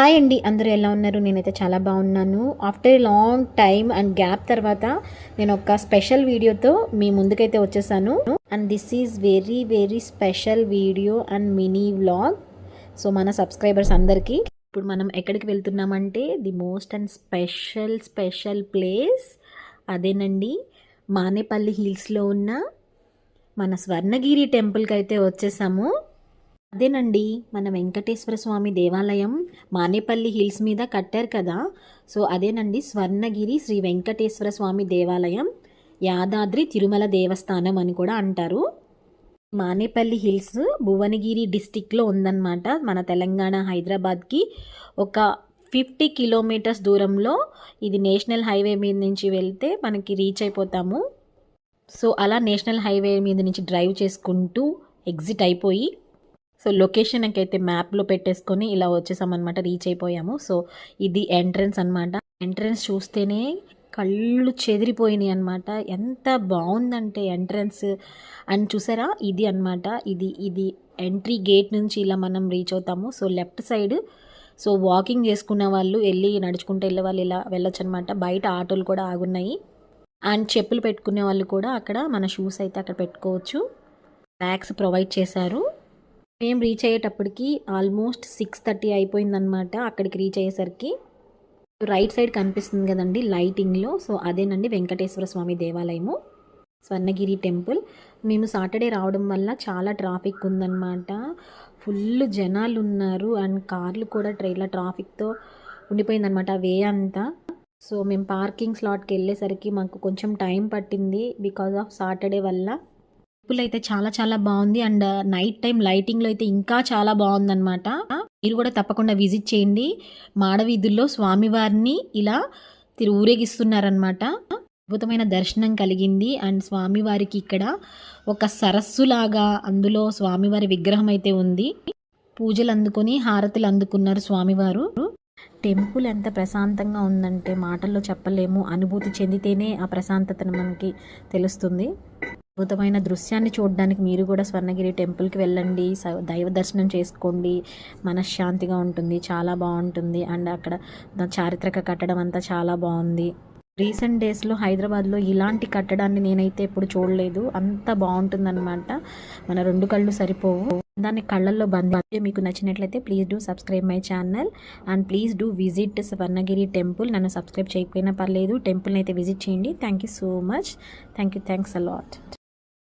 Hi అండి అందరూ ఎలా ఉన్నారు? నేనైతే చాలా బాగున్నాను. After long time and gap తర్వాత నేను ఒక స్పెషల్ వీడియోతో మీ ముందుకైతే వచ్చేసాను. And this is very very special video and mini vlog so మన సబ్స్క్రైబర్స్ అందరికీ ఇప్పుడు మనం ఎక్కడికి వెళ్తున్నామంటే the most and special special place అదేనండి మానేపల్లి హిల్స్లో ఉన్న మన స్వర్ణగిరి టెంపుల్కి అయితే వచ్చేసాము. అదేనండి మన వెంకటేశ్వర స్వామి దేవాలయం మానేపల్లి హిల్స్ మీద కట్టారు కదా. సో అదేనండి స్వర్ణగిరి శ్రీ వెంకటేశ్వర స్వామి దేవాలయం యాదాద్రి తిరుమల దేవస్థానం అని కూడా అంటారు. మానేపల్లి హిల్స్ భువనగిరి డిస్టిక్లో ఉందన్నమాట. మన తెలంగాణ హైదరాబాద్కి ఒక ఫిఫ్టీ కిలోమీటర్స్ దూరంలో ఇది నేషనల్ హైవే మీద నుంచి వెళ్తే మనకి రీచ్ అయిపోతాము. సో అలా నేషనల్ హైవే మీద నుంచి డ్రైవ్ చేసుకుంటూ ఎగ్జిట్ అయిపోయి సో లొకేషన్ అయితే మ్యాప్లో పెట్టేసుకొని ఇలా వచ్చేసామన్నమాట రీచ్ అయిపోయాము. సో ఇది ఎంట్రన్స్ అనమాట ఎంట్రన్స్ చూస్తేనే కళ్ళు చెదిరిపోయినాయి అనమాట ఎంత బాగుందంటే ఎంట్రన్స్ అండ్ చూసారా? ఇది అనమాట ఇది ఇది ఎంట్రీ గేట్ నుంచి ఇలా మనం రీచ్ అవుతాము. So left side so walking చేసుకున్న వాళ్ళు వెళ్ళి నడుచుకుంటూ వెళ్ళే వాళ్ళు ఇలా వెళ్ళొచ్చు అనమాట బయట ఆటోలు కూడా ఆగున్నాయి. అండ్ చెప్పులు పెట్టుకునే వాళ్ళు కూడా అక్కడ మన షూస్ అయితే అక్కడ పెట్టుకోవచ్చు. బ్యాగ్స్ ప్రొవైడ్ చేశారు. మేము రీచ్ అయ్యేటప్పటికి ఆల్మోస్ట్ సిక్స్ థర్టీ అయిపోయిందనమాట అక్కడికి రీచ్ అయ్యేసరికి. రైట్ సైడ్ కనిపిస్తుంది కదండి లైటింగ్లో. సో అదేనండి వెంకటేశ్వర స్వామి దేవాలయము స్వర్ణగిరి టెంపుల్. మేము సాటర్డే రావడం వల్ల చాలా ట్రాఫిక్ ఉందన్నమాట. ఫుల్ జనాలు ఉన్నారు అండ్ కార్లు కూడా ట్రైన్ల ట్రాఫిక్తో ఉండిపోయిందనమాట వే అంతా. సో మేము పార్కింగ్ స్లాట్కి వెళ్ళేసరికి మాకు కొంచెం టైం పట్టింది బికాజ్ ఆఫ్ సాటర్డే వల్ల. టెంపుల్ అయితే చాలా చాలా బాగుంది. అండ్ నైట్ టైం లైటింగ్లో అయితే ఇంకా చాలా బాగుందన్నమాట. మీరు కూడా తప్పకుండా విజిట్ చేయండి. మాడవీధుల్లో స్వామివారిని ఇలా తిరు ఊరేగిస్తున్నారనమాట అద్భుతమైన దర్శనం కలిగింది. అండ్ స్వామివారికి ఇక్కడ ఒక సరస్సులాగా అందులో స్వామివారి విగ్రహం అయితే ఉంది. పూజలు అందుకొని హారతులు అందుకున్నారు స్వామివారు. టెంపుల్ ఎంత ప్రశాంతంగా ఉందంటే మాటల్లో చెప్పలేము. అనుభూతి చెందితేనే ఆ ప్రశాంతతను మనకి తెలుస్తుంది. అద్భుతమైన దృశ్యాన్ని చూడడానికి మీరు కూడా స్వర్ణగిరి టెంపుల్కి వెళ్ళండి. దైవ దర్శనం చేసుకోండి. మనశ్శాంతిగా ఉంటుంది. చాలా బాగుంటుంది. అండ్ అక్కడ చారిత్రక కట్టడం అంతా చాలా బాగుంది. రీసెంట్ డేస్లో హైదరాబాద్లో ఇలాంటి కట్టడాన్ని నేనైతే ఎప్పుడు చూడలేదు. అంత బాగుంటుందన్నమాట. మన రెండు కళ్ళు సరిపోవు. దాన్ని కళ్ళల్లో బంద్ మీకు నచ్చినట్లయితే please do subscribe my channel. And please do visit Swarnagiri temple. నన్ను సబ్స్క్రైబ్ చేయకపోయినా పర్లేదు. టెంపుల్ని అయితే విజిట్ చేయండి. Thank you so much. Thank you thanks a lot